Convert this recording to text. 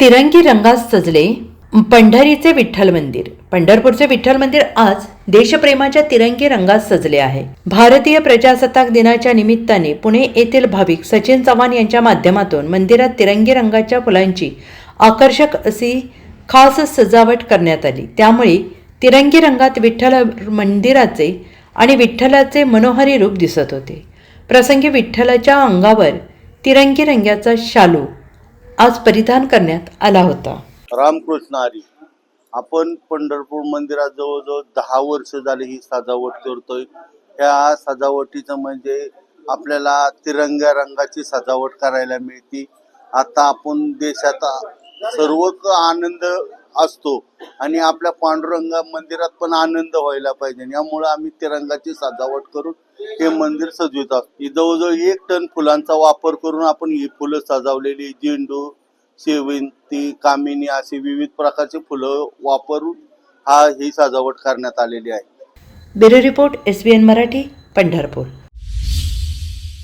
तिरंगी रंगात सजले पंढरीचे विठ्ठल मंदिर. पंढरपूरचे विठ्ठल मंदिर आज देशप्रेमाच्या तिरंगी रंगात सजले आहे. भारतीय प्रजासत्ताक दिनाच्या निमित्ताने पुणे येथील भाविक सचिन चव्हाण यांच्या माध्यमातून मंदिरात तिरंगी रंगाच्या फुलांची आकर्षक अशी खास सजावट करण्यात आली. त्यामुळे तिरंगी रंगात विठ्ठल मंदिराचे आणि विठ्ठलाचे मनोहरी रूप दिसत होते. प्रसंगी विठ्ठलाच्या अंगावर तिरंगी रंगाचा शालू आज परिधान करण्यात आला होता. रामकृष्ण हरी आपण पंढरपूर मंदिरात जवळजवळ दहा वर्ष झाली ही सजावट करतोय. ह्या सजावटीचं म्हणजे आपल्याला तिरंग्या रंगाची सजावट करायला मिळते. आता आपण देशात सर्व आनंद असतो. आणि आपल्या पांडुरंगा मंदिरात पण आनंद व्हायला पाहिजे. यामुळे आम्ही तिरंगाची सजावट करून हे मंदिर सजवित आहोत. जवळजवळ एक टन फुलांचा वापर करून आपण ही फुलं सजावलेली झेंडू शेवंती कामिनी अशी विविध प्रकारची फुलं वापरून हा ही सजावट करण्यात आलेली आहे. Bureau report S B N Marathi Pandharpur.